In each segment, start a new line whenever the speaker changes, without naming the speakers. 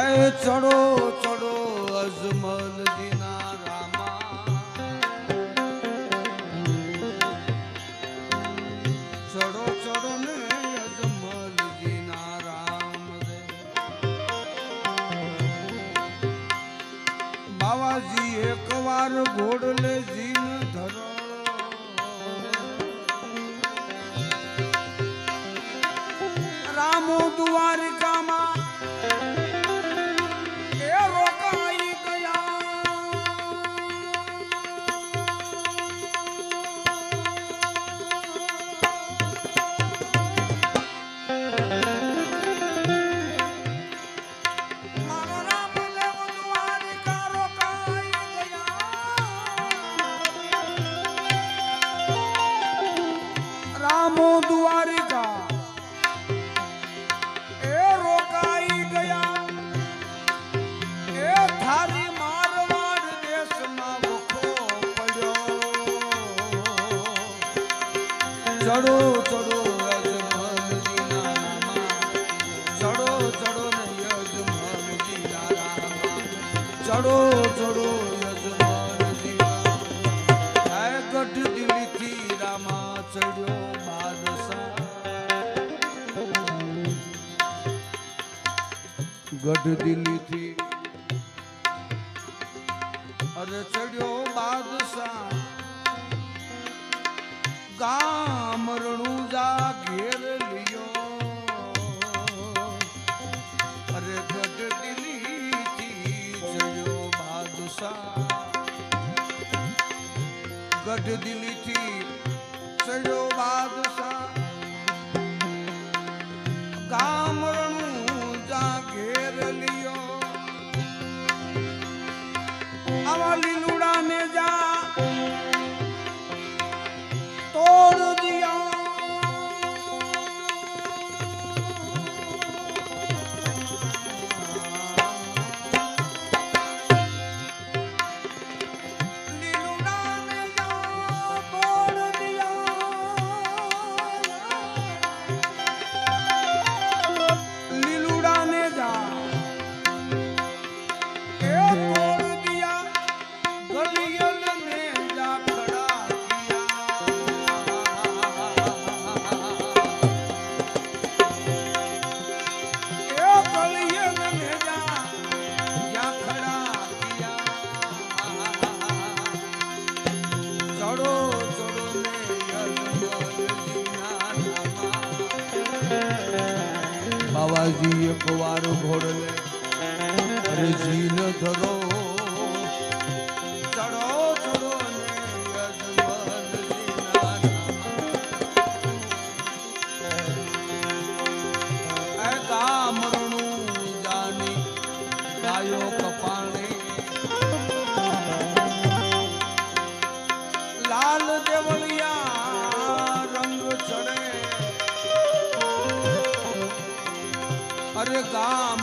જય ચડો ચડો અજમલજીના રામા. ચડો ચડો ને અજમલજીના રામ બાવાજી એકવાર ઘોડલે જીન ધરો. રામો દ્વારિક ચડો ચડો ગઢ દિલથી રામા ચડ્યો બાદશાહ ગઢ દિલથી અરે ચડ્યો બાદશાહ. કામરણું જા ઘેર લ્યો. અરે ગઢદિલીથી જયો બાદશાહ. ગઢદિલીથી જયો બાદશાહ. આવ્યો કપાળે. લાલ દેવળિયા રંગ ચડે. અરે ગામ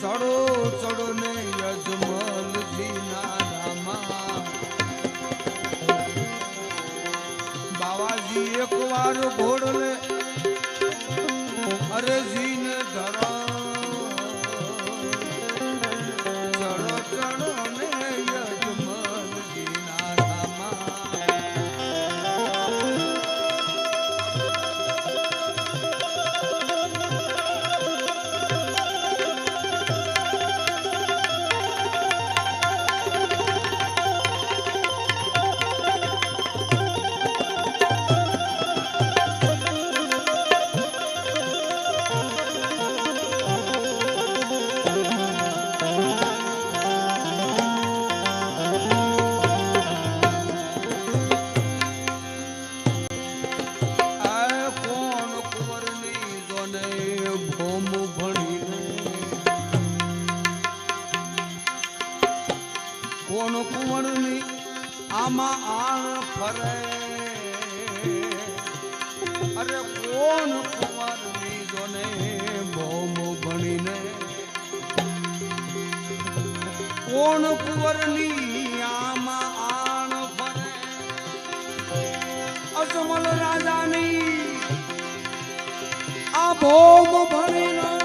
ચડો ચડો ને યજમલ જીનારામાં બાવાજી એકવાર ઘોડલે અરે જી આમાં આણ ફરે. અરે કોણ કુંવરની જોને બોમ ભણીને? કોણ કુંવરની આમાં આણ ફરે? અજમલ રાજાની આ ભોમ ભણીને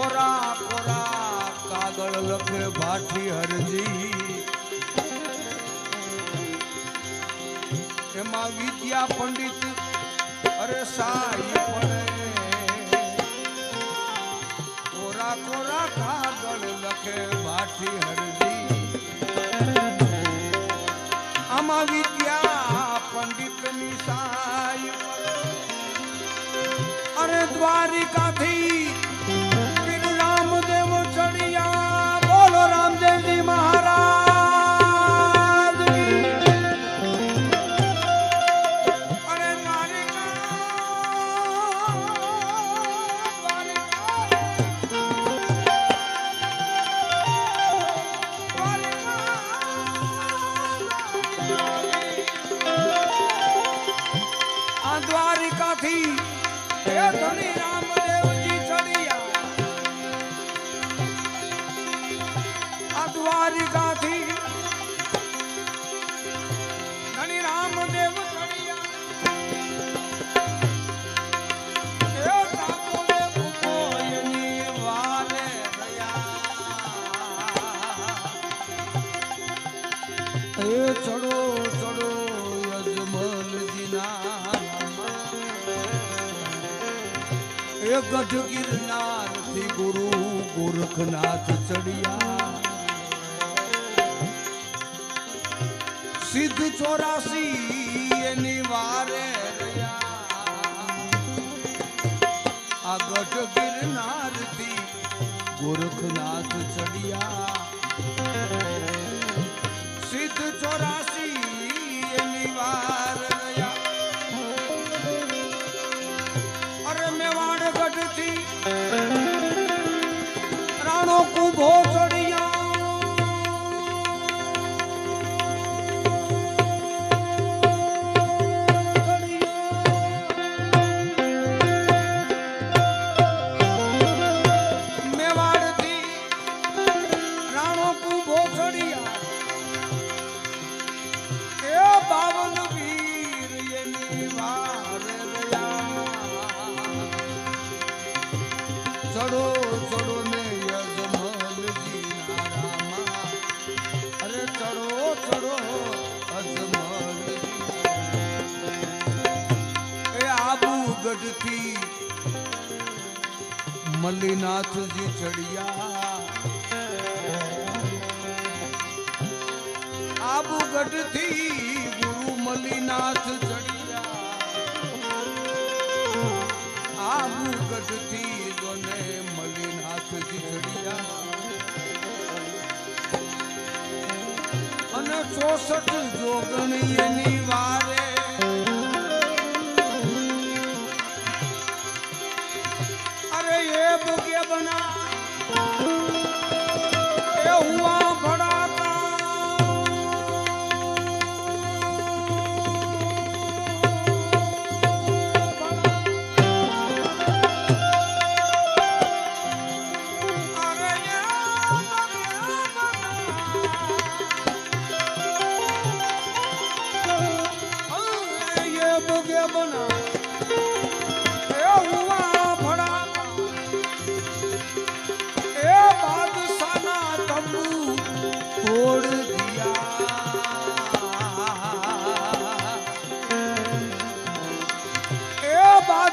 કોરા કોરા કાગળ લખે ભાઠી હરજી. એમાં વિદ્યા પંડિત અરે સાઈ પડે કોરા કોરા કાગળ લખે ભાઠી હરજી. આમાં વિદ્યા પંડિતની સાઈ અરે દ્વારિકાથી ગઢ ગિરનારથી ગુરુ ગોરખનાથ ચડિયા. સિદ્ધ ચોરાસી એની વારે આ ગઢ ગિરનારથી ગોરખનાથ ચડિયા. આબુગઢથી ગુરુ મલિનાથ ચડિયા. આબુગઢથી જોને ચડિયા. અને ચોસઠ જોગણી એની વારે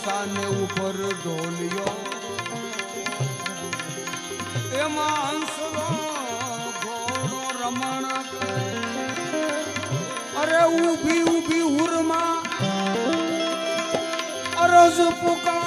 બાદશાહ ને ઉપર ઢોલિયો એમાં અંસલો ઘોડો રમણ અરે ઊભી ઊભી હુરમાં અરજ પુકાર.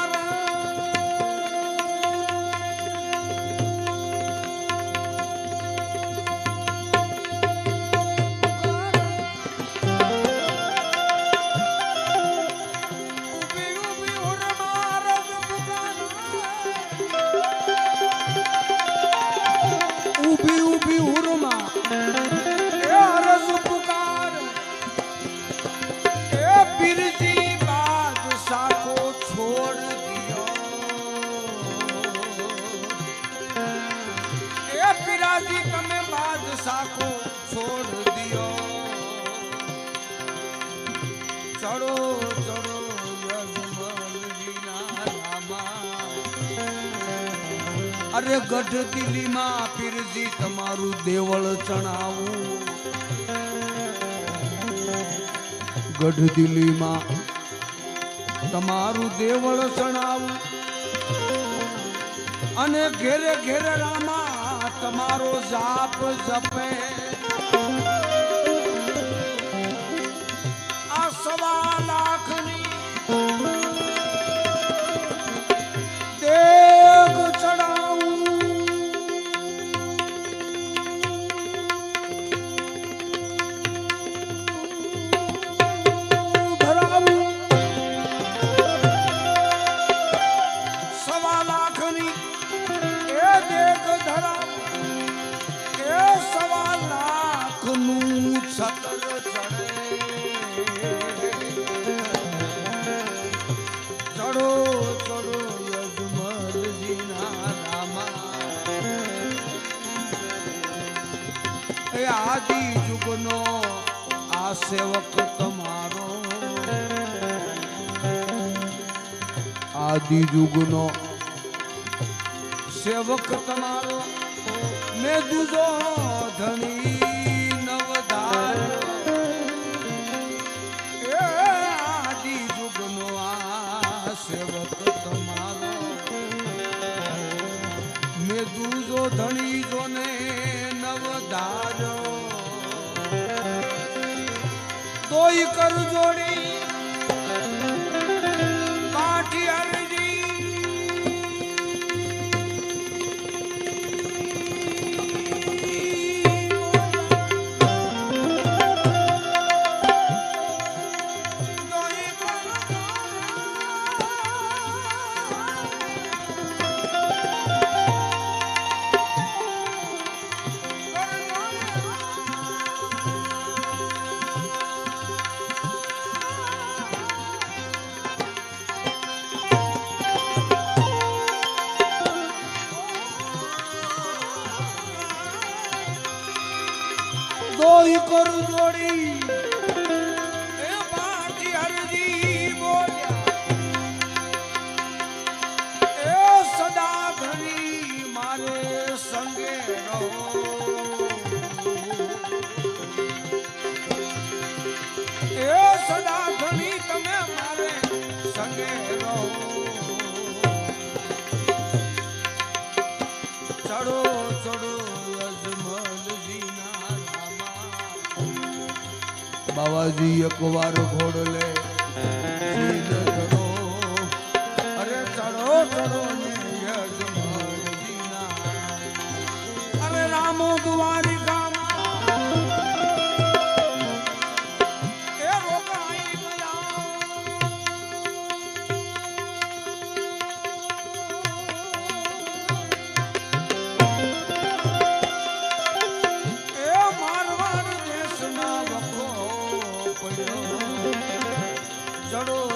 ગઢ દિલ્હીમાં પીરજી તમારું દેવળ ચણાવું. ગઢ દિલ્હીમાં તમારું દેવળ ચણાવું. અને ઘેરે ઘેરે રામા તમારો જાપ જપે. આદિ યુગનો. સેવક તમારો મેં દુજો ધણી. દોઈ કરું જોડી એ પાટી હરજી બોલ્યા. એ સદા ઘડી મારે સંગે સદા બાવાજી એકવાર ઘોડ લે ચડો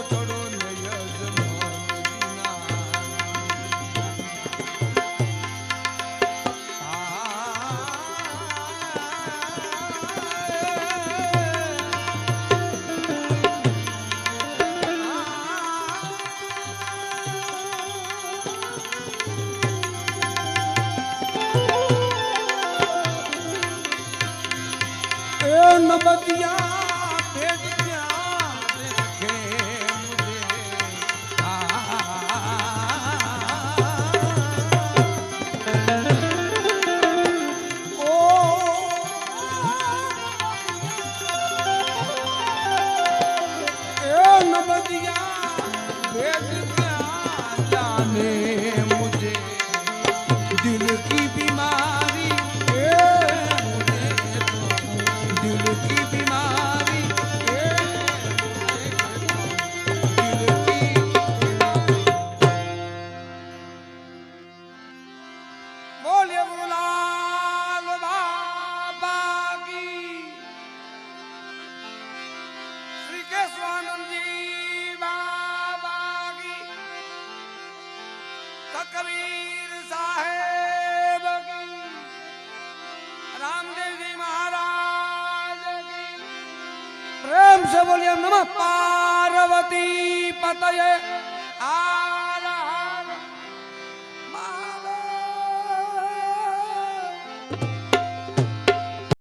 કબીર સાહેબ રામદેવજી મહારાજ પ્રેમ સે બોલ્યા નમઃ પાર્વતી પતયે